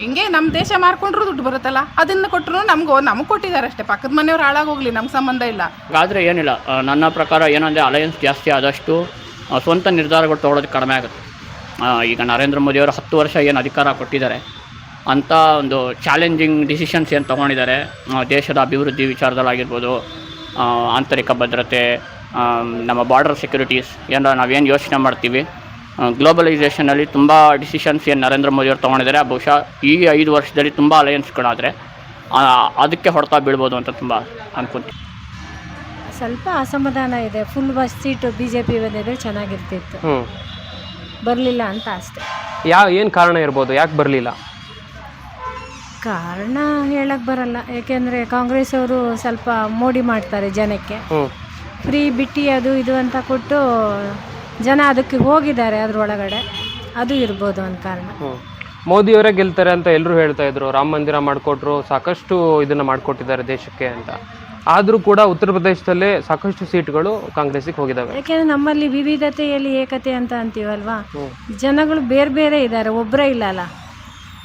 ಹಿಂಗೆ ನಮ್ಮ ದೇಶ ಮಾರ್ಕೊಂಡ್ರು ದುಡ್ಡು ಬರುತ್ತಲ್ಲ? ಅದನ್ನ ಕೊಟ್ಟರು ನಮ್ಗೆ ನಮಗೆ ಕೊಟ್ಟಿದ್ದಾರೆ ಅಷ್ಟೇ. ಪಕ್ಕದ ಮನೆಯವ್ರು ಹಾಳಾಗೋಗ್ಲಿ, ನಮ್ಗೆ ಸಂಬಂಧ ಇಲ್ಲ. ಆದರೆ ಏನಿಲ್ಲ ನನ್ನ ಪ್ರಕಾರ ಏನಂದರೆ ಅಲಯನ್ಸ್ ಜಾಸ್ತಿ ಆದಷ್ಟು ಸ್ವಂತ ನಿರ್ಧಾರಗಳು ತೊಗೊಳೋದು ಕಡಿಮೆ ಆಗುತ್ತೆ. ಈಗ ನರೇಂದ್ರ ಮೋದಿಯವರು ಹತ್ತು ವರ್ಷ ಏನು ಅಧಿಕಾರ ಕೊಟ್ಟಿದ್ದಾರೆ ಅಂಥ ಒಂದು ಚಾಲೆಂಜಿಂಗ್ ಡಿಸಿಷನ್ಸ್ ಏನು ತೊಗೊಂಡಿದ್ದಾರೆ ದೇಶದ ಅಭಿವೃದ್ಧಿ ವಿಚಾರದಲ್ಲಾಗಿರ್ಬೋದು ಆಂತರಿಕ ಭದ್ರತೆ ನಮ್ಮ ಬಾರ್ಡರ್ ಸೆಕ್ಯೂರಿಟೀಸ್ ಏನಾರ ನಾವೇನು ಯೋಚನೆ ಮಾಡ್ತೀವಿ ಗ್ಲೋಬಲೈಸೇಷನಲ್ಲಿ ತುಂಬ ಡಿಸಿಷನ್ಸ್ ಏನು ನರೇಂದ್ರ ಮೋದಿಯವರು ತೊಗೊಂಡಿದ್ದಾರೆ ಬಹುಶಃ ಈ ಐದು ವರ್ಷದಲ್ಲಿ ತುಂಬ ಅಲಯನ್ಸ್ಗಳಾದರೆ ಅದಕ್ಕೆ ಹೊಡೆತ ಬೀಳ್ಬೋದು ಅಂತ ತುಂಬ ಅನ್ಕೊಂತೀನಿ. ಸ್ವಲ್ಪ ಅಸಮಾಧಾನ ಇದೆ full bus seat B J P ಬಂದಿದ್ರೆ ಚೆನ್ನಾಗಿರ್ತಿತ್ತು. ಹ್ಞೂ ಬರಲಿಲ್ಲ ಅಂತ ಅಷ್ಟೆ. ಯಾವ ಏನು ಕಾರಣ ಇರ್ಬೋದು? ಯಾಕೆ ಬರಲಿಲ್ಲ? ಕಾರಣ ಹೇಳಕ್ಕೆ ಬರಲ್ಲ ಯಾಕೆಂದರೆ ಕಾಂಗ್ರೆಸ್ ಅವರು ಸ್ವಲ್ಪ ಮೋಡಿ ಮಾಡ್ತಾರೆ ಜನಕ್ಕೆ. ಹ್ಞೂ ಫ್ರೀ ಬಿಟ್ಟಿ ಅದು ಇದು ಅಂತ ಕೊಟ್ಟು ಜನ ಅದಕ್ಕೆ ಹೋಗಿದ್ದಾರೆ ಅದರೊಳಗಡೆ. ಅದು ಇರ್ಬೋದು ಒಂದು ಕಾರಣ. ಮೋದಿಯವರೇ ಗೆಲ್ತಾರೆ ಅಂತ ಎಲ್ಲರೂ ಹೇಳ್ತಾ ಇದ್ರು. ರಾಮ ಮಂದಿರ ಮಾಡಿಕೊಟ್ರು ಸಾಕಷ್ಟು ಇದನ್ನು ಮಾಡಿಕೊಟ್ಟಿದ್ದಾರೆ ದೇಶಕ್ಕೆ ಅಂತ. ಆದರೂ ಕೂಡ ಉತ್ತರ ಪ್ರದೇಶದಲ್ಲೇ ಸಾಕಷ್ಟು ಸೀಟ್ಗಳು ಕಾಂಗ್ರೆಸ್ಗೆ ಹೋಗಿದ್ದಾವೆ ಯಾಕೆಂದ್ರೆ ನಮ್ಮಲ್ಲಿ ವಿವಿಧತೆಯಲ್ಲಿ ಏಕತೆ ಅಂತ ಅಂತೀವಲ್ವಾ? ಜನಗಳು ಬೇರೆ ಬೇರೆ ಇದ್ದಾರೆ ಒಬ್ಬರೇ ಇಲ್ಲಲ್ಲ.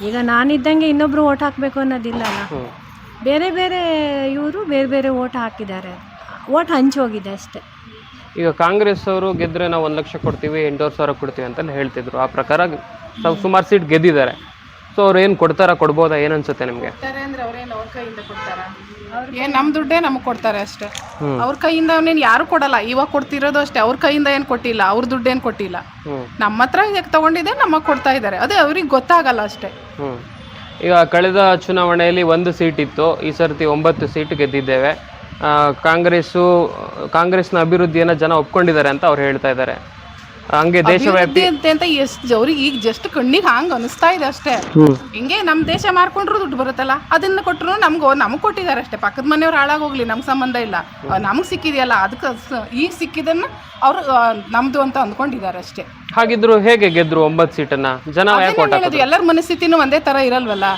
ಈಗ ನಾನಿದ್ದಂಗೆ ಇನ್ನೊಬ್ರು ಓಟ್ ಹಾಕಬೇಕು ಅನ್ನೋದಿಲ್ಲಲ್ಲ ಬೇರೆ ಬೇರೆ ಇವರು ಬೇರೆ ಬೇರೆ ಓಟ್ ಹಾಕಿದ್ದಾರೆ. ಓಟ್ ಹಂಚೋಗಿದೆ ಅಷ್ಟೇ. ಈಗ ಕಾಂಗ್ರೆಸ್ ಅವರು ಗೆದ್ರೆ ನಾವು ಒಂದು ಲಕ್ಷ ಕೊಡ್ತೀವಿ ಎಂಟೂವರೆ ಸಾವಿರ ಕೊಡ್ತೀವಿ ಅಂತೆಲ್ಲ ಹೇಳ್ತಿದ್ರು. ಆ ಪ್ರಕಾರ ತಾವು ಸುಮಾರು ಸೀಟ್ ಗೆದ್ದಿದ್ದಾರೆ. ಸೊ ಅವ್ರು ಏನು ಕೊಡ್ತಾರಾ ಕೊಡ್ಬೋದಾ ಏನು ಅನ್ಸುತ್ತೆ ನಿಮಗೆ? ಕೊಡ್ತಾರೆ ಅಂದ್ರೆ ಅವ್ರೇನು ಅವ್ರ ಕೈಯಿಂದ ಕೊಡ್ತಾರ? ಏನ್ ನಮ್ಮ ದುಡ್ಡೇ ನಮಗೆ ಕೊಡ್ತಾರೆ ಅಷ್ಟೇ. ಅವ್ರ ಕೈಯಿಂದ ಅವನೇನು ಯಾರು ಕೊಡಲ್ಲ. ಇವಾಗ ಕೊಡ್ತಿರೋದು ಅಷ್ಟೇ. ಅವ್ರ ಕೈಯಿಂದ ಏನು ಕೊಟ್ಟಿಲ್ಲ ಅವ್ರ ದುಡ್ಡೇನು ಕೊಟ್ಟಿಲ್ಲ. ನಮ್ಮ ಹತ್ರ ತಗೊಂಡಿದ್ದೆ ನಮಗೆ ಕೊಡ್ತಾ ಇದ್ದಾರೆ ಅದೇ ಅವ್ರಿಗೆ ಗೊತ್ತಾಗಲ್ಲ ಅಷ್ಟೇ. ಈಗ ಕಳೆದ ಚುನಾವಣೆಯಲ್ಲಿ ಒಂದು ಸೀಟ್ ಇತ್ತು ಈ ಸರ್ತಿ ಒಂಬತ್ತು ಸೀಟ್ ಗೆದ್ದಿದ್ದೇವೆ. ಕಾಂಗ್ರೆಸ್ಸು ಕಾಂಗ್ರೆಸ್ನ ಅಭಿವೃದ್ಧಿಯನ್ನು ಜನ ಒಪ್ಕೊಂಡಿದ್ದಾರೆ ಅಂತ ಅವ್ರು ಹೇಳ್ತಾ ಇದ್ದಾರೆ. ಹಂಗೆ ದೇಶವ್ಯಾಪಿ ಅಂತ ಅಂತ ಎಷ್ಟು ಅವ್ರಿಗೆ ಈಗ ಜಸ್ಟ್ ಕಣ್ಣಿಗೆ ಹಂಗ ಅನಿಸ್ತಾ ಇದೆ ಅಷ್ಟೇ. ಹಿಂಗೆ ನಮ್ಮ ದೇಶ ಮಾರ್ಕೊಂಡ್ರು ದುಡ್ಡು ಬರುತ್ತಲ್ಲ ಅದನ್ನ ಕೊಟ್ಟರು ನಮ್ಗೆ ನಮಗೆ ಕೊಟ್ಟಿದ್ದಾರೆ ಅಷ್ಟೇ. ಪಕ್ಕದ ಮನೆಯವ್ರು ಹಾಳಾಗೋಗ್ಲಿ ನಮ್ಗೆ ಸಂಬಂಧ ಇಲ್ಲ. ನಮಗೆ ಸಿಕ್ಕಿದೆಯಲ್ಲ ಅದಕ್ಕೆ ಈಗ ಸಿಕ್ಕಿದನ್ನ ಅವರು ನಮ್ದು ಅಂತ ಅಂದ್ಕೊಂಡಿದ್ದಾರೆ ಅಷ್ಟೇ. ಹಾಗಿದ್ರು ಹೇಗೆ ಗೆದ್ರು ಒಂಬತ್ತು ಸೀಟನ್ನ? ಜನ ಎಲ್ಲರ ಮನಸ್ಥಿತಿನೂ ಒಂದೇ ತರ ಇರಲ್ವಲ್ಲ?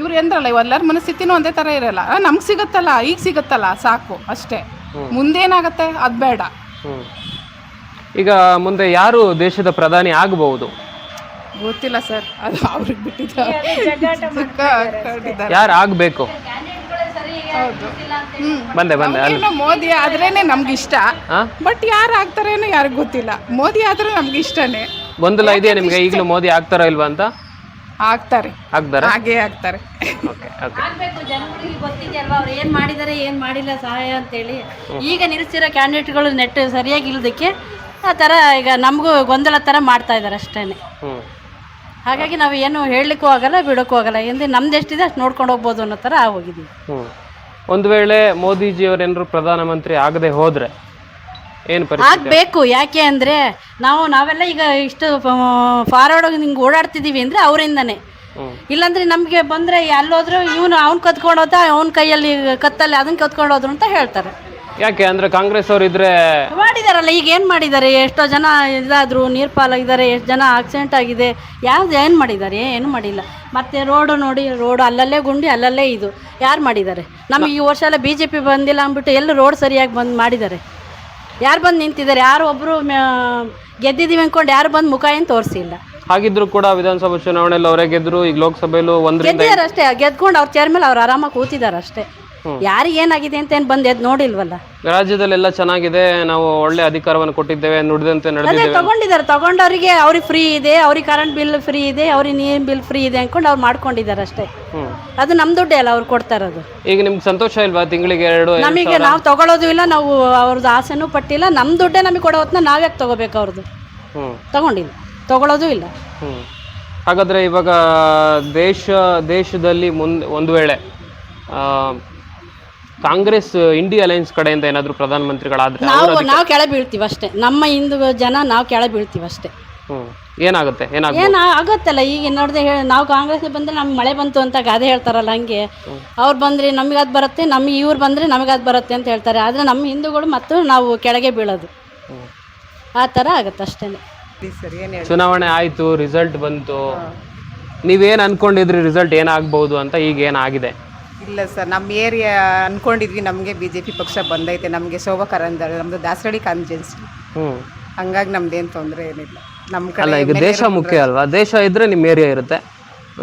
ಇವ್ರು ಏನ್ರಲ್ಲ ಎಲ್ಲರ ಮನಸ್ಥಿತಿನೂ ಒಂದೇ ಥರ ಇರಲ್ಲ. ನಮ್ಗೆ ಸಿಗತ್ತಲ್ಲ ಈಗ ಸಿಗತ್ತಲ್ಲ ಸಾಕು ಅಷ್ಟೇ. ಮುಂದೇನಾಗತ್ತೆ? ಅದು ಬೇಡ. ಈಗ ಮುಂದೆ ಯಾರು ದೇಶದ ಪ್ರಧಾನಿ ಆಗಬಹುದು? ಗೊತ್ತಿಲ್ಲ ಸರ್ ಅದು ಅವ್ರಿಗೆ ಬಿಟ್ಟಿದ್ದಾರೆ ಯಾರು ಆಗಬೇಕು? ಬಂದೆ ಬಂದೆ ಮೋದಿ ಆದ್ರೇನೆ ನಮ್ಗೆ ಇಷ್ಟ ಹಾಂ ಬಟ್ ಯಾರು ಆಗ್ತಾರೇನೋ ಯಾರಿಗೂ ಗೊತ್ತಿಲ್ಲ. ಮೋದಿ ಆದ್ರೆ ನಮ್ಗೆ ಇಷ್ಟನೇ ಗೊಂದಲ ಇದೆಯಾ ನಿಮ್ಗೆ ಈಗಲೂ ಮೋದಿ ಆಗ್ತಾರೋ ಇಲ್ವಾ ಅಂತ? ಆಗ್ತಾರೆ. ಆಗ್ತಾರ ಹಾಗೆ ಆಗ್ತಾರೆ. ಓಕೆ ಓಕೆ ಆಗ್ಬೇಕು ಜನಗಳಿಗೆ ಗೊತ್ತಿದೆಯಲ್ವಾ ಅವ್ರು ಏನು ಮಾಡಿದ್ದಾರೆ ಏನು ಮಾಡಿಲ್ಲ ಸಹಾಯ ಅಂತೇಳಿ. ಈಗ ನಿಲ್ಸಿರೋ ಕ್ಯಾಂಡಿಡೇಟ್ಗಳು ನೆಟ್ ಸರಿಯಾಗಿ ಇಲ್ಲದಕ್ಕೆ ಆ ಥರ ಈಗ ನಮಗೂ ಗೊಂದಲ ಥರ ಮಾಡ್ತಾ ಇದ್ದಾರೆ ಅಷ್ಟೇನೆ. ಹಾಗಾಗಿ ನಾವು ಏನು ಹೇಳಲಿಕ್ಕೂ ಆಗಲ್ಲ ಬಿಡೋಕ್ಕೂ ಆಗಲ್ಲ. ಎಂದು ನಮ್ದು ಎಷ್ಟಿದೆ ಅಷ್ಟು ನೋಡ್ಕೊಂಡು ಹೋಗ್ಬೋದು ಅನ್ನೋ ಥರ ಆಗೋಗಿದ್ದೀವಿ ಒಂದು ವೇಳೆ ಮೋದಿಜಿಯವರೇನಾದ್ರು ಪ್ರಧಾನಮಂತ್ರಿ ಆಗದೆ ಹೋದ್ರೆ ಏನು ಆಗಬೇಕು. ಯಾಕೆ ಅಂದ್ರೆ ನಾವು ನಾವೆಲ್ಲ ಈಗ ಇಷ್ಟು ಫಾರ್ವರ್ಡ್ ಹಿಂಗೆ ಓಡಾಡ್ತಿದೀವಿ ಅಂದ್ರೆ ಅವರಿಂದನೇ. ಇಲ್ಲಾಂದ್ರೆ ನಮಗೆ ಬಂದ್ರೆ ಎಲ್ಲೋದ್ರು ಇವನು ಅವ್ನು ಕತ್ಕೊಂಡು ಹೋದ ಅವನ ಕೈಯಲ್ಲಿ ಕತ್ತಲ್ಲಿ ಅದನ್ನ ಕತ್ಕೊಂಡು ಹೋದ್ರು ಅಂತ ಹೇಳ್ತಾರೆ. ಯಾಕೆ ಅಂದ್ರೆ ಕಾಂಗ್ರೆಸ್ ಅವ್ರು ಇದ್ರೆ ಮಾಡಿದಾರಲ್ಲ ಈಗ ಏನು ಮಾಡಿದ್ದಾರೆ ಎಷ್ಟೋ ಜನ ಇದಾದ್ರು ನೀರು ಪಾಲಾಗಿದ್ದಾರೆ ಎಷ್ಟು ಜನ ಆಕ್ಸಿಡೆಂಟ್ ಆಗಿದೆ. ಯಾವ್ದು ಏನು ಮಾಡಿದ್ದಾರೆ ಏನು ಮಾಡಿಲ್ಲ. ಮತ್ತೆ ರೋಡು ನೋಡಿ ರೋಡು ಅಲ್ಲಲ್ಲೇ ಗುಂಡಿ ಅಲ್ಲಲ್ಲೇ ಇದು. ಯಾರು ಮಾಡಿದ್ದಾರೆ ನಮಗೆ ಈ ವರ್ಷ ಎಲ್ಲ ಬಿ ಜೆ ಪಿ ಬಂದಿಲ್ಲ ಅಂದ್ಬಿಟ್ಟು ಎಲ್ಲ ರೋಡ್ ಸರಿಯಾಗಿ ಬಂದು ಮಾಡಿದ್ದಾರೆ ಯಾರು ಬಂದು ನಿಂತಿದ್ದಾರೆ? ಯಾರು ಒಬ್ಬರು ಗೆದ್ದಿದ್ದೀವಿ ಅಂದ್ಕೊಂಡು ಯಾರು ಬಂದು ಮುಖ ಏನು ತೋರಿಸಿಲ್ಲ. ಹಾಗಿದ್ರು ಕೂಡ ವಿಧಾನಸಭಾ ಚುನಾವಣೆಯಲ್ಲಿ ಅವರೇ ಗೆದ್ರು ಈಗ ಲೋಕಸಭೆಯಲ್ಲೂ ಒಂದರಿಂದ ಗೆದ್ದಿದ್ದಾರೆ ಅಷ್ಟೇ ಗೆದ್ಕೊಂಡು ಅವ್ರ ಚೇರ್ ಮೇಲೆ ಅವ್ರು ಆರಾಮಾಗಿ ಕೂತಿದ್ದಾರೆ ಅಷ್ಟೇ. ಯಾರಿಗೆ ಏನಾಗಿದೆ ಅಂತ ಏನ್ ಬಂದ್ ನೋಡಿಲ್ವಲ್ಲ? ರಾಜ್ಯದಲ್ಲೆಲ್ಲ ಚೆನ್ನಾಗಿದೆ ನಾವು ಒಳ್ಳೆ ಅಧಿಕಾರವನ್ನು ಕೊಟ್ಟಿದ್ದೇವೆ ನುಡಿದಂತೆ ಅದೇ ನಡೆದಿದ್ದೇವೆ ತಗೊಂಡಿದ್ದಾರೆ ತಗೊಂಡವರಿಗೆ ಅವ್ರಿಗೆ ಫ್ರೀ ಇದೆ ಅವ್ರಿಗೆ ಕರೆಂಟ್ ಬಿಲ್ ಫ್ರೀ ಇದೆ ಅವ್ರಿಗೆ ನೀರಿನ ಬಿಲ್ ಫ್ರೀ ಇದೆ ಅನ್ಕೊಂಡು ಅವ್ರು ಮಾಡ್ಕೊಂಡಿದ್ದಾರೆ ಅಷ್ಟೇ. ಹ್ಮ್. ಅದು ನಮ್ ದುಡ್ಡೇ ಅಲ್ಲ ಅವ್ರು ಕೊಡ್ತಾ ಇರೋದು ಈಗ ನಿಮ್ಗೆ ಸಂತೋಷ ಇಲ್ವಾ ತಿಂಗಳಿಗೆ ಎರಡು ಎರಡು ನಮಗೆ ನಾವು ತಗೊಳ್ಳೋದು ಇಲ್ಲ ನಾವು ಅವ್ರದ್ದು ಆಸೆನೂ ಪಟ್ಟಿಲ್ಲ ನಮ್ ದುಡ್ಡೇ ನಮಗೆ ಕೊಡೋ ಹೊತ್ನ ನಾವ್ಯಾಕೆ ತಗೋಬೇಕು ಅವ್ರದ್ದು? ಹ್ಮ್. ತಗೊಂಡಿಲ್ಲ ತಗೊಳ್ಳೋದು ಇಲ್ಲ. ಹ್ಮ್. ಹಾಗಾದ್ರೆ ಇವಾಗ ದೇಶ ದೇಶದಲ್ಲಿ ಮುಂದೆ ಒಂದು ವೇಳೆ ಆ, ಕಾಂಗ್ರೆಸ್ ಇಂಡಿಯಾ ಅಲೈನ್ಸ್ ಕಡೆಯಿಂದ ಏನಾದರೂ ಪ್ರಧಾನಮಂತ್ರಿಗಳಾದ್ರೆ ನಾವು ನಾವು ಕೆಳ ಬೀಳ್ತೀವಿ ಅಷ್ಟೇ. ನಮ್ಮ ಹಿಂದೂ ಜನ ನಾವು ಕೆಳ ಬೀಳ್ತೀವಿ ಅಷ್ಟೇ. ಹ್ಮ್. ಏನಾಗುತ್ತೆ? ಏನಾಗುತ್ತೆ ಏನು ಆಗುತ್ತಲ್ಲ ಈಗ ನೋಡಿದೆ ಹೇಳಿ ನಾವು ಕಾಂಗ್ರೆಸ್ ಬಂದರೆ ನಮ್ಗೆ ಮಳೆ ಬಂತು ಅಂತ ಗಾದೆ ಹೇಳ್ತಾರಲ್ಲ ಹಂಗೆ. ಅವ್ರು ಬಂದ್ರೆ ನಮಗೆ ಅದು ಬರುತ್ತೆ ನಮಗೆ ಇವ್ರು ಬಂದರೆ ನಮಗೆ ಅದು ಬರುತ್ತೆ ಅಂತ ಹೇಳ್ತಾರೆ. ಆದರೆ ನಮ್ಮ ಹಿಂದೂಗಳು ಮತ್ತು ನಾವು ಕೆಳಗೆ ಬೀಳೋದು. ಆ ಥರ ಆಗುತ್ತೆ ಅಷ್ಟೇ. ಚುನಾವಣೆ ಆಯ್ತು ರಿಸಲ್ಟ್ ಬಂತು. ನೀವೇನ್ ಅನ್ಕೊಂಡಿದ್ರಿ ರಿಸಲ್ಟ್ ಏನಾಗ್ಬೋದು ಅಂತ ಈಗ ಏನಾಗಿದೆ? ಇಲ್ಲ ಸರ್ ನಮ್ಮ ಏರಿಯಾ ಅನ್ಕೊಂಡಿದ್ವಿ ನಮಗೆ ಬಿ ಜೆ ಪಿ ಪಕ್ಷ ಬಂದೈತೆ ನಮಗೆ ಶೋಭಾ ಕರಂದಳೆ ನಮ್ಮದು ದಾಸರಳ್ಳಿ ಕಾನ್ಜೆನ್ಸಿ ಹ್ಮ್. ಹಂಗಾಗಿ ನಮ್ದೇನು ತೊಂದರೆ ಏನಿಲ್ಲ. ನಮ್ಮ ಅಲ್ಲ ಕಡೆ ಈಗ ದೇಶ ಮುಖ್ಯ ಅಲ್ವಾ? ದೇಶ ಇದ್ರೆ ನಿಮ್ಮ ಏರಿಯಾ ಇರುತ್ತೆ.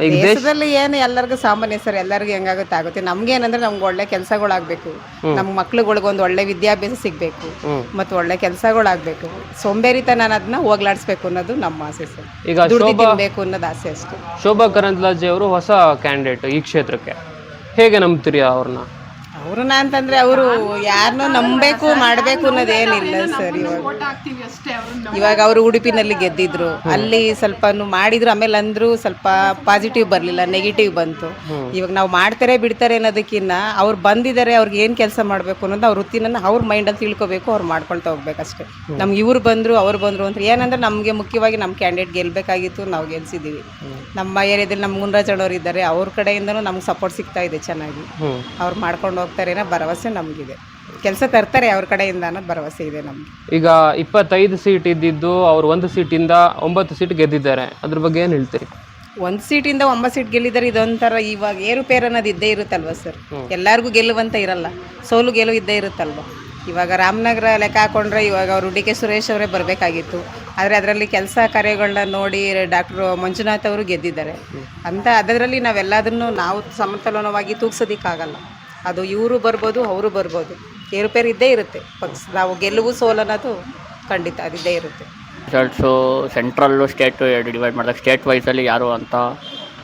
ಈಗ ದೇಶ ದೇಶದಲ್ಲಿ ಏನು ಎಲ್ಲರಿಗೂ ಸಾಮಾನ್ಯ ಸರ್ ಎಲ್ಲರಿಗೂ ಹೆಂಗಾಗುತ್ತೆ ಆಗುತ್ತೆ. ನಮ್ಗೆ ಏನಂದ್ರೆ ನಮ್ಗೆ ಒಳ್ಳೆ ಕೆಲಸಗಳಾಗಬೇಕು. ನಮ್ಮ ಮಕ್ಳುಗಳಿಗೆ ಒಂದು ಒಳ್ಳೆ ವಿದ್ಯಾಭ್ಯಾಸ ಸಿಗಬೇಕು. ಮತ್ತು ಒಳ್ಳೆ ಕೆಲಸಗಳಾಗಬೇಕು. ನಾನು ಅದನ್ನ ಹೋಗ್ಲಾಡಿಸ್ಬೇಕು ಅನ್ನೋದು ನಮ್ಮ ಆಸೆ ಸರ್. ಈಗ ದುಡ್ಡು ಶೋಭಾ ತಿನ್ಬೇಕು ಅನ್ನೋದು ಆಸೆ ಅಷ್ಟೇ. ಶೋಭಾ ಕರಂದ್ಲಾಜೆ ಅವರು ಹೊಸ ಕ್ಯಾಂಡಿಡೇಟ್ ಈ ಕ್ಷೇತ್ರಕ್ಕೆ. ಹೇಗೆ ನಂಬ್ತೀರಿ ಅವ್ರನ್ನ? ಅವ್ರನ್ನ ಅಂತಂದ್ರೆ ಅವರು ಯಾರನ್ನೂ ನಂಬಬೇಕು ಮಾಡಬೇಕು ಅನ್ನೋದೇನಿಲ್ಲ ಸರ್ ಇವಾಗ. ಓಟ್ ಹಾಕ್ತೀವಿ ಅಷ್ಟೇ ಅವ್ರನ್ನ ಇವಾಗ ಅವರು ಉಡುಪಿನಲ್ಲಿ ಗೆದ್ದಿದ್ರು. ಅಲ್ಲಿ ಸ್ವಲ್ಪ ಮಾಡಿದ್ರು ಆಮೇಲೆ ಅಂದ್ರು ಸ್ವಲ್ಪ ಪಾಸಿಟಿವ್ ಬರಲಿಲ್ಲ ನೆಗೆಟಿವ್ ಬಂತು. ಇವಾಗ ನಾವು ಮಾಡ್ತಾರೆ ಬಿಡ್ತಾರೆ ಅನ್ನೋದಕ್ಕಿಂತ ಅವ್ರು ಬಂದಿದ್ದಾರೆ ಅವ್ರಿಗೆ ಏನು ಕೆಲಸ ಮಾಡಬೇಕು ಅನ್ನೋದು ಅವ್ರ ವೃತ್ತಿನ ಅವ್ರ ಮೈಂಡಲ್ಲಿ ತಿಳ್ಕೊಬೇಕು ಅವ್ರು ಮಾಡ್ಕೊಳ್ತಾ ಹೋಗ್ಬೇಕಷ್ಟೇ. ನಮ್ಗೆ ಇವ್ರು ಬಂದರು ಅವ್ರು ಬಂದರು ಅಂತ ಏನಂದ್ರೆ ನಮಗೆ ಮುಖ್ಯವಾಗಿ ನಮ್ಮ ಕ್ಯಾಂಡಿಡೇಟ್ ಗೆಲ್ಲಬೇಕಾಗಿತ್ತು ನಾವು ಗೆಲ್ಸಿದ್ದೀವಿ ನಮ್ಮ ಏರಿಯಾದಲ್ಲಿ ನಮ್ಮ ಮುನ್ರಾಜ್ ಅಣ್ಣವ್ರು ಇದ್ದಾರೆ ಅವ್ರ ಕಡೆಯಿಂದನೂ ನಮ್ಗೆ ಸಪೋರ್ಟ್ ಸಿಗ್ತಾ ಇದೆ ಚೆನ್ನಾಗಿ. ಅವ್ರು ಮಾಡ್ಕೊಂಡು ಹೋಗ್ತಾರೆ ಅನ್ನೋ ಭರವಸೆ ನಮಗಿದೆ. ಕೆಲಸ ತರ್ತಾರೆ ಅವ್ರ ಕಡೆಯಿಂದ ಅನ್ನೋದು ಭರವಸೆ ಇದೆ ನಮಗೆ. ಈಗ ಇಪ್ಪತ್ತೈದು ಸೀಟ್ ಇದ್ದಿದ್ದು ಅವ್ರು ಒಂದು ಸೀಟಿಂದ ಒಂಬತ್ತು ಸೀಟ್ ಗೆದ್ದಿದ್ದಾರೆ. ಅದ್ರ ಬಗ್ಗೆ ಏನು ಹೇಳ್ತೀರಿ? ಒಂದು ಸೀಟಿಂದ ಒಂಬತ್ತು ಸೀಟ್ ಗೆಲ್ಲಿದ್ದಾರೆ ಇದೊಂಥರ ಇವಾಗ ಏರುಪೇರು ಅನ್ನೋದು ಇದ್ದೇ ಇರುತ್ತಲ್ವ ಸರ್ ಎಲ್ಲರಿಗೂ ಗೆಲ್ಲುವಂತ ಇರಲ್ಲ. ಸೋಲು ಗೆಲುವು ಇದ್ದೇ ಇರುತ್ತಲ್ವ? ಇವಾಗ ರಾಮನಗರ ಲೆಕ್ಕ ಹಾಕೊಂಡ್ರೆ ಇವಾಗ ಅವರು ಡಿ ಕೆ ಸುರೇಶ್ ಅವರೇ ಬರಬೇಕಾಗಿತ್ತು. ಆದರೆ ಅದರಲ್ಲಿ ಕೆಲಸ ಕಾರ್ಯಗಳನ್ನ ನೋಡಿ ಡಾಕ್ಟ್ರು ಮಂಜುನಾಥ್ ಅವರು ಗೆದ್ದಿದ್ದಾರೆ. ಅಂತ ಅದರಲ್ಲಿ ನಾವೆಲ್ಲದನ್ನು ನಾವು ಸಮತೋಲನವಾಗಿ ತೂಗ್ಸೋದಕ್ಕಾಗಲ್ಲ. ಅದು ಇವರು ಬರ್ಬೋದು ಅವರು ಬರ್ಬೋದು. ಏರುಪೇರು ಇದ್ದೇ ಇರುತ್ತೆ. ಪಕ್ಷ ನಾವು ಗೆಲುವು ಸೋಲನ್ನೋದು ಖಂಡಿತ ಅದಿದ್ದೇ ಇರುತ್ತೆ. ರಿಸಲ್ಟ್ಸು ಸೆಂಟ್ರಲ್ಲು ಸ್ಟೇಟು ಎರಡು ಡಿವೈಡ್ ಮಾಡಿದಾಗ ಸ್ಟೇಟ್ ವೈಸಲ್ಲಿ ಯಾರು ಅಂತ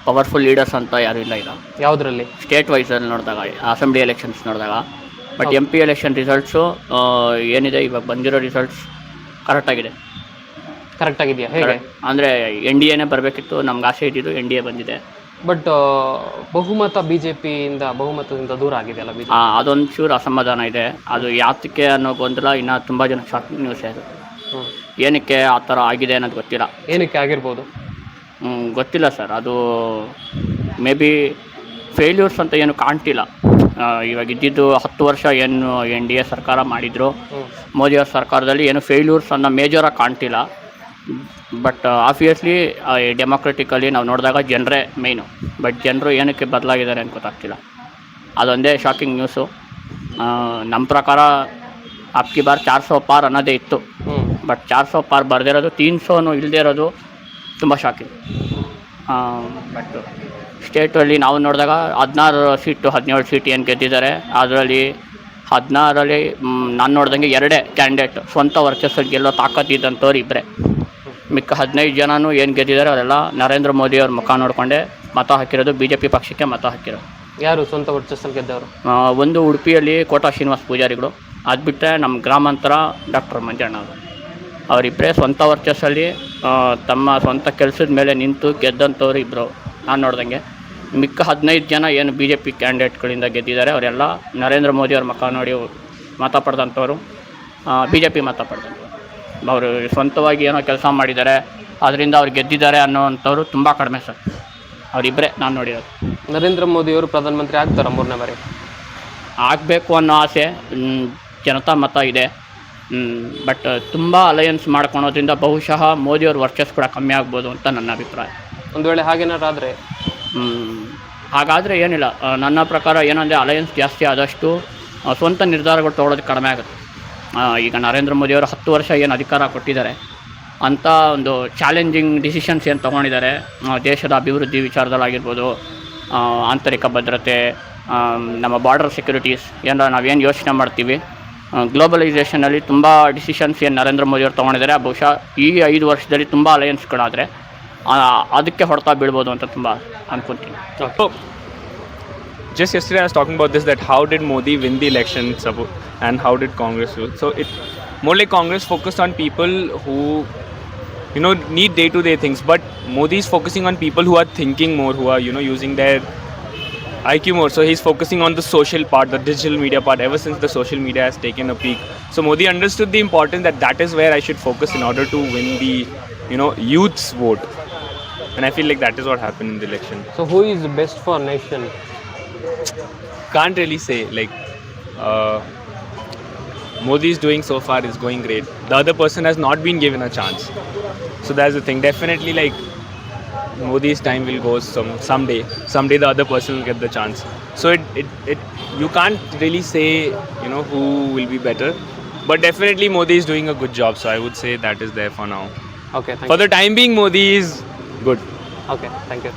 ಪವರ್ಫುಲ್ ಲೀಡರ್ಸ್ ಅಂತ ಯಾರು ಇಲ್ಲ ಈಗ. ಯಾವುದ್ರಲ್ಲಿ? ಸ್ಟೇಟ್ ವೈಸಲ್ಲಿ ನೋಡಿದಾಗ ಅಸೆಂಬ್ಲಿ ಎಲೆಕ್ಷನ್ಸ್ ನೋಡಿದಾಗ. But M P election results ಏನಿದೆ ಇವಾಗ ಬಂದಿರೋ ರಿಸಲ್ಟ್ಸ್ ಕರೆಕ್ಟಾಗಿದೆ ಕರೆಕ್ಟ್ ಆಗಿದೆಯಾ? ಹೇಗೆ? ಅಂದರೆ ಎನ್ ಡಿ ಎನೇ ಬರಬೇಕಿತ್ತು ನಮ್ಗೆ ಆಸೆ ಇದ್ದಿದ್ದು ಎನ್ ಡಿ ಎ ಬಂದಿದೆ. ಬಟ್ ಬಹುಮತ ಬಿ ಜೆ ಪಿಯಿಂದ ಬಹುಮತದಿಂದ ದೂರ ಆಗಿದೆ ಅಲ್ಲ ಬಿ ಆ, ಅದೊಂದು ಚೂರು ಅಸಮಾಧಾನ ಇದೆ. ಅದು ಯಾತಕ್ಕೆ ಅನ್ನೋ ಗೊಂದಲ ಇನ್ನೂ ತುಂಬ ಜನ ಶಾಕ್ ನ್ಯೂಸ್ ಅದು ಏನಕ್ಕೆ ಆ ಥರ ಆಗಿದೆ ಅನ್ನೋದು ಗೊತ್ತಿಲ್ಲ. ಏನಕ್ಕೆ ಆಗಿರ್ಬೋದು? ಹ್ಮ್, ಗೊತ್ತಿಲ್ಲ ಸರ್. ಅದು ಮೇ ಬಿ ಫೇಲ್ಯೂರ್ಸ್ ಅಂತ ಏನು ಕಾಣ್ತಿಲ್ಲ. ಆ, ಇವಾಗ ಇದ್ದಿದ್ದು ಹತ್ತು ವರ್ಷ ಏನು ಎನ್ ಡಿ ಎ ಸರ್ಕಾರ ಮಾಡಿದ್ರು. ಮೋದಿಯವ್ರ ಸರ್ಕಾರದಲ್ಲಿ ಏನು ಫೇಲ್ಯೂರ್ಸ್ ಅನ್ನೋ ಮೇಜರಾಗಿ ಕಾಣ್ತಿಲ್ಲ. ಬಟ್ ಆಬ್ವಿಯಸ್ಲಿ ಡೆಮೊಕ್ರೆಟಿಕಲಿ ನಾವು ನೋಡಿದಾಗ ಜನರೇ ಮೇಯ್ನು ಬಟ್ ಜನರು ಏನಕ್ಕೆ ಬದಲಾಗಿದ್ದಾರೆ ಅಂತ ಗೊತ್ತಾಗ್ತಿಲ್ಲ. ಅದೊಂದೇ ಶಾಕಿಂಗ್ ನ್ಯೂಸು ನಮ್ಮ ಪ್ರಕಾರ ಅಪ್ಕಿ ಬಾರ್ ಚಾರ್ ಸौ ಪಾರ್ ಅನ್ನೋದೇ ಇತ್ತು. ಬಟ್ ಚಾರ್ ಸौ ಪಾರ್ ಬರೆದಿರೋದು ತೀನ್ ಸೋನು ಇಲ್ಲದೇ ಇರೋದು ತುಂಬ ಶಾಕಿಂಗ್ ಬಟ್ ಸ್ಟೇಟಲ್ಲಿ ನಾವು ನೋಡಿದಾಗ ಹದಿನಾರು ಸೀಟು ಹದಿನೇಳು ಸೀಟ್ ಏನು ಗೆದ್ದಿದ್ದಾರೆ ಅದರಲ್ಲಿ ಹದಿನಾರರಲ್ಲಿ ನಾನು ನೋಡ್ದಂಗೆ ಎರಡೇ ಕ್ಯಾಂಡಿಡೇಟ್ ಸ್ವಂತ ವರ್ಚಸ್ಸಲ್ಲಿ ಗೆಲ್ಲೋ ತಾಕತ್ತಿದ್ದಂಥವ್ರು ಇಬ್ಬರೇ ಮಿಕ್ಕ ಹದಿನೈದು ಜನನೂ ಏನು ಗೆದ್ದಿದ್ದಾರೆ ಅವರೆಲ್ಲ ನರೇಂದ್ರ ಮೋದಿ ಅವ್ರ ಮುಖ ನೋಡಿಕೊಂಡೆ ಮತ ಹಾಕಿರೋದು ಬಿ ಜೆ ಪಿ ಪಕ್ಷಕ್ಕೆ ಮತ ಹಾಕಿರೋದು. ಯಾರು ಸ್ವಂತ ವರ್ಚಸ್ಸಲ್ಲಿ ಗೆದ್ದವರು? ಒಂದು ಉಡುಪಿಯಲ್ಲಿ ಕೋಟಾ ಶ್ರೀನಿವಾಸ ಪೂಜಾರಿಗಳು. ಅದು ಬಿಟ್ಟರೆ ನಮ್ಮ ಗ್ರಾಮಾಂತರ ಡಾಕ್ಟರ್ ಮಂಜಣ್ಣ ಅವರು. ಅವರಿಬ್ಬರೇ ಸ್ವಂತ ವರ್ಚಸ್ಸಲ್ಲಿ ತಮ್ಮ ಸ್ವಂತ ಕೆಲಸದ ಮೇಲೆ ನಿಂತು ಗೆದ್ದಂಥವ್ರು ಇಬ್ಬರು ನಾನು ನೋಡ್ದಂಗೆ. ಮಿಕ್ಕ ಹದಿನೈದು ಜನ ಏನು ಬಿ ಜೆ ಪಿ ಕ್ಯಾಂಡಿಡೇಟ್ಗಳಿಂದ ಗೆದ್ದಿದ್ದಾರೆ ಅವರೆಲ್ಲ ನರೇಂದ್ರ ಮೋದಿ ಅವ್ರ ಮುಖ ನೋಡಿ ಮತ ಪಡೆದಂಥವ್ರು. ಬಿ ಜೆ ಪಿ ಮತ ಪಡೆದಂಥವ್ರು. ಅವರು ಸ್ವಂತವಾಗಿ ಏನೋ ಕೆಲಸ ಮಾಡಿದ್ದಾರೆ ಅದರಿಂದ ಅವ್ರು ಗೆದ್ದಿದ್ದಾರೆ ಅನ್ನೋವಂಥವ್ರು ತುಂಬ ಕಡಿಮೆ ಸರ್. ಅವರಿಬ್ಬರೇ ನಾನು ನೋಡಿರೋದು. ನರೇಂದ್ರ ಮೋದಿಯವರು ಪ್ರಧಾನಮಂತ್ರಿ ಆಗ್ತಾರೆ ಮೂರನೇ ಬಾರಿ? ಆಗಬೇಕು ಅನ್ನೋ ಆಸೆ ಜನತಾ ಮತ ಇದೆ. ಬಟ್ ತುಂಬ ಅಲಯನ್ಸ್ ಮಾಡ್ಕೊಳೋದ್ರಿಂದ ಬಹುಶಃ ಮೋದಿಯವ್ರ ವರ್ಚಸ್ ಕೂಡ ಕಮ್ಮಿ ಆಗ್ಬೋದು ಅಂತ ನನ್ನ ಅಭಿಪ್ರಾಯ. ಒಂದು ವೇಳೆ ಹಾಗೇನಾದ್ರು ಆದರೆ? ಮ್, ಹಾಗಾದರೆ ಏನಿಲ್ಲ. ನನ್ನ ಪ್ರಕಾರ ಏನಂದರೆ ಅಲಯನ್ಸ್ ಜಾಸ್ತಿ ಆದಷ್ಟು ಸ್ವಂತ ನಿರ್ಧಾರಗಳು ತೊಗೊಳೋದು ಕಡಿಮೆ ಆಗುತ್ತೆ. ಈಗ ನರೇಂದ್ರ ಮೋದಿಯವರು ಹತ್ತು ವರ್ಷ ಏನು ಅಧಿಕಾರ ಕೊಟ್ಟಿದ್ದಾರೆ ಅಂಥ ಒಂದು ಚಾಲೆಂಜಿಂಗ್ ಡಿಸಿಷನ್ಸ್ ಏನು ತೊಗೊಂಡಿದ್ದಾರೆ ದೇಶದ ಅಭಿವೃದ್ಧಿ ವಿಚಾರದಲ್ಲಾಗಿರ್ಬೋದು ಆಂತರಿಕ ಭದ್ರತೆ ನಮ್ಮ ಬಾರ್ಡರ್ ಸೆಕ್ಯೂರಿಟೀಸ್ ಏನಾರ ನಾವೇನು ಯೋಚನೆ ಮಾಡ್ತೀವಿ ಗ್ಲೋಬಲೈಸೇಷನಲ್ಲಿ ತುಂಬ ಡಿಸಿಷನ್ಸ್ ಏನು ನರೇಂದ್ರ ಮೋದಿಯವರು ತೊಗೊಂಡಿದ್ದಾರೆ ಬಹುಶಃ ಈ ಐದು ವರ್ಷದಲ್ಲಿ ತುಂಬ ಅಲಯನ್ಸ್ಗಳಾದರೆ ಅದಕ್ಕೆ ಹೊಡೆತ ಬೀಳ್ಬೋದು ಅಂತ ತುಂಬ ಅನ್ಕೊತೀನಿ. So, just yesterday I was talking about this that how did Modi win the election and how did Congress lose? So it more like Congress focused on people who you know need day to day things, but Modi is focusing on people who are thinking more, who are you know using their IQ more. So he's focusing on the social part, the digital media part. Ever since the social media has taken a peak, so Modi understood the importance that that is where I should focus in order to win the you know youth's vote. And I feel like that is what happened in the election. So who is best for nation? can't really say. Like, uh, Modi is doing so far is going great. The other person has not been given a chance. So that's the thing. Definitely, like, Modi's time will go some someday. Someday the other person will get the chance. So it, it, it you can't really say you know who will be better, but definitely Modi is doing a good job. So I would say that is there for now. Okay. for you. the time being, Modi is good. Okay. Thank you.